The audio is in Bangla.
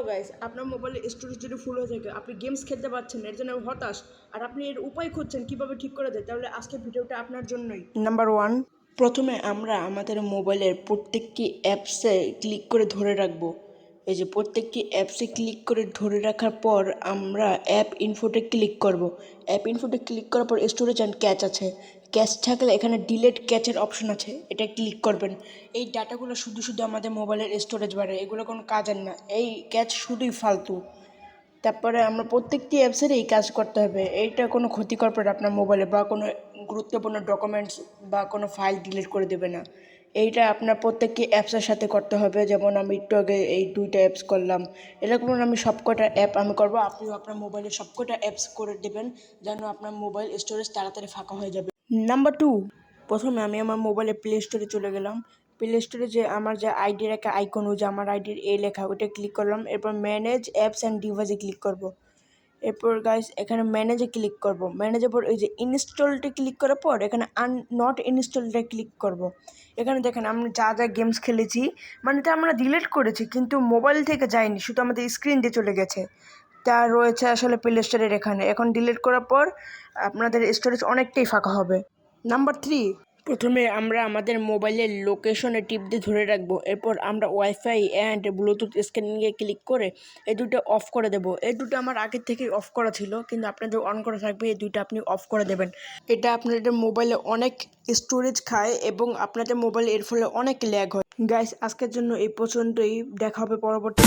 হ্যালো গাইস, আপনার মোবাইলের স্টোরেজ যদি ফুল হয়ে থাকে, আপনি গেমস খেলতে পারছেন এর জন্য হতাশ। আর আপনি এর উপায় খুঁজছেন কীভাবে ঠিক করে দেয় তাহলে আজকে ভিডিওটা আপনার জন্যই। নাম্বার ওয়ান প্রথমে আমরা আমাদের মোবাইলের প্রত্যেকটি অ্যাপসে ক্লিক করে ধরে রাখব। এই যে প্রত্যেকটি অ্যাপসে ক্লিক করে ধরে রাখার পর আমরা অ্যাপ ইনফোতে ক্লিক করব। অ্যাপ ইনফোতে ক্লিক করার পর স্টোরেজ অ্যান্ড ক্যাচ আছে। ক্যাচ থাকলে এখানে ডিলেট ক্যাচের অপশন আছে, এটা ক্লিক করবেন। এই ডাটাগুলো শুধু শুধু আমাদের মোবাইলের স্টোরেজ বাড়ে এগুলো কোনো কাজের না। এই ক্যাচ শুধুই ফালতু। তারপরে আমরা প্রত্যেকটি অ্যাপসের এই কাজ করতে হবে। এইটা কোনো ক্ষতিকর পড়ে আপনার মোবাইলে বা কোনো গুরুত্বপূর্ণ ডকুমেন্টস বা কোনো ফাইল ডিলিট করে দেবে না। এইটা আপনার প্রত্যেকটি অ্যাপসের সাথে করতে হবে। যেমন আমি একটু আগে এই দুইটা অ্যাপস করলাম। এরকম আমি সবকটা অ্যাপ আমি করব। আপনিও আপনার মোবাইলে সবকটা অ্যাপস করে দেবেন, যেন আপনার মোবাইল স্টোরেজ তাড়াতাড়ি ফাঁকা হয়ে যাবে। নাম্বার টু প্রথমে আমি আমার মোবাইলে প্লে স্টোরে চলে গেলাম। প্লে স্টোরে যে আমার যে আইডির একটা আইকন ওই যে আমার আইডির এ লেখা, ওইটা ক্লিক করলাম। এরপর ম্যানেজ অ্যাপস অ্যান্ড ডিভাইসে ক্লিক করব। এরপর গাইস এখানে ম্যানেজে ক্লিক করব। ম্যানেজের পর এই যে ইনস্টলটা ক্লিক করার পর, এখানে আন নট ইনস্টলটা ক্লিক করব। এখানে দেখেন, আমরা যা যা গেমস খেলেছি মানে এটা আমরা ডিলিট করেছি, কিন্তু মোবাইল থেকে যায়নি, শুধু আমাদের স্ক্রিন দিয়ে চলে গেছে। তা রয়েছে আসলে প্লে স্টোরের এখানে। এখন ডিলিট করার পর আপনাদের স্টোরেজ অনেকটাই ফাঁকা হবে। নাম্বার থ্রি প্রথমে আমরা আমাদের মোবাইলের লোকেশনে টিপ দিয়ে ধরে রাখব। এরপর আমরা ওয়াইফাই অ্যান্ড ব্লুটুথ স্ক্যানিংয়ে ক্লিক করে এই দুটো অফ করে দেবো। এই দুটো আমার আগের থেকেই অফ করা ছিল, কিন্তু আপনাদের অন করা থাকবে, এই দুইটা আপনি অফ করে দেবেন। এটা আপনাদের মোবাইলে অনেক স্টোরেজ খায় এবং আপনাদের মোবাইলে এর ফলে অনেক ল্যাগ হয়। গাইস আজকের জন্য এই পর্যন্তই। দেখা হবে পরবর্তী